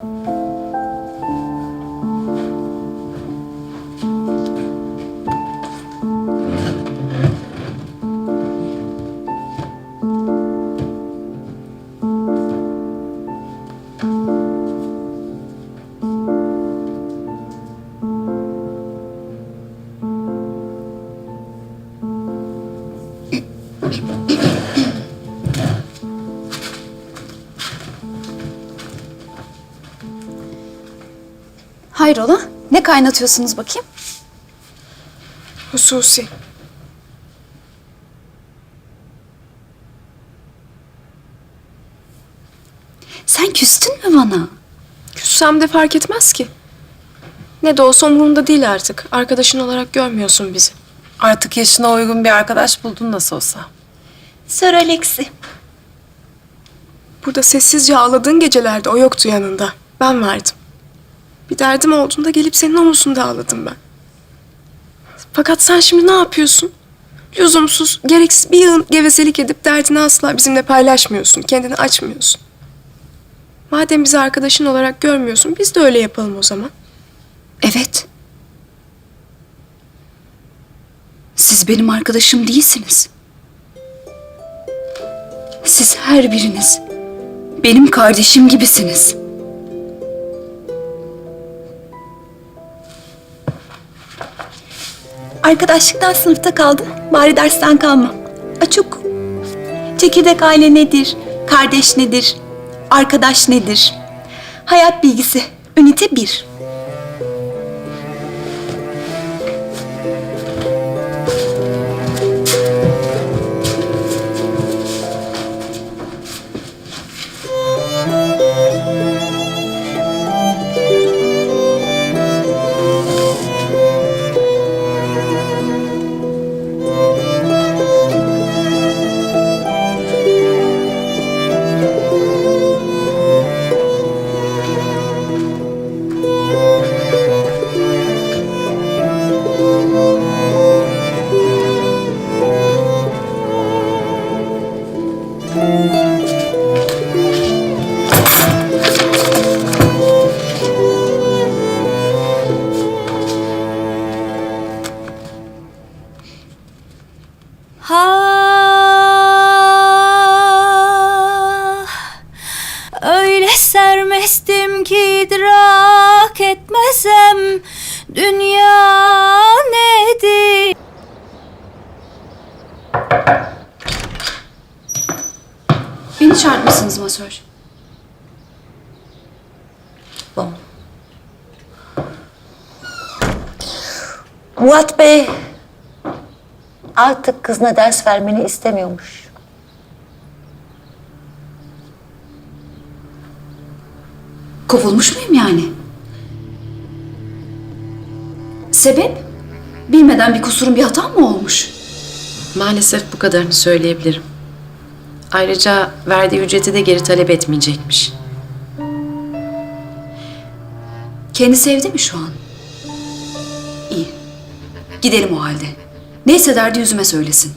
嗯。Hayrola? Ne kaynatıyorsunuz bakayım? Hususi. Sen küstün mü bana? Küssem de fark etmez ki. Ne de olsa umurumda değil artık. Arkadaşın olarak görmüyorsun bizi. Artık yaşına uygun bir arkadaş buldun nasıl olsa. Sir Alex'i. Burada sessizce ağladığın gecelerde o yoktu yanında. Ben vardım. Bir derdim olduğunda gelip senin omuzunda ağladım ben. Fakat sen şimdi ne yapıyorsun? Lüzumsuz, gereksiz bir yığın gevezelik edip derdini asla bizimle paylaşmıyorsun. Kendini açmıyorsun. Madem bizi arkadaşın olarak görmüyorsun, biz de öyle yapalım o zaman. Evet. Siz benim arkadaşım değilsiniz. Siz her biriniz benim kardeşim gibisiniz. Arkadaşlıktan sınıfta kaldım. Bari dersten kalmam. Açık. Çekirdek aile nedir? Kardeş nedir? Arkadaş nedir? Hayat bilgisi. Ünite 1. Öyle sermestim ki idrak etmesem dünya nedir? Beni çağırtmışsınız masör. Murat Bey artık kızına ders vermeni istemiyormuş. Kovulmuş muyum yani? Sebep? Bilmeden bir kusurum bir hatam mı olmuş? Maalesef bu kadarını söyleyebilirim. Ayrıca verdiği ücreti de geri talep etmeyecekmiş. Kendisi evde mi şu an? İyi. Gidelim o halde. Neyse derdi yüzüme söylesin.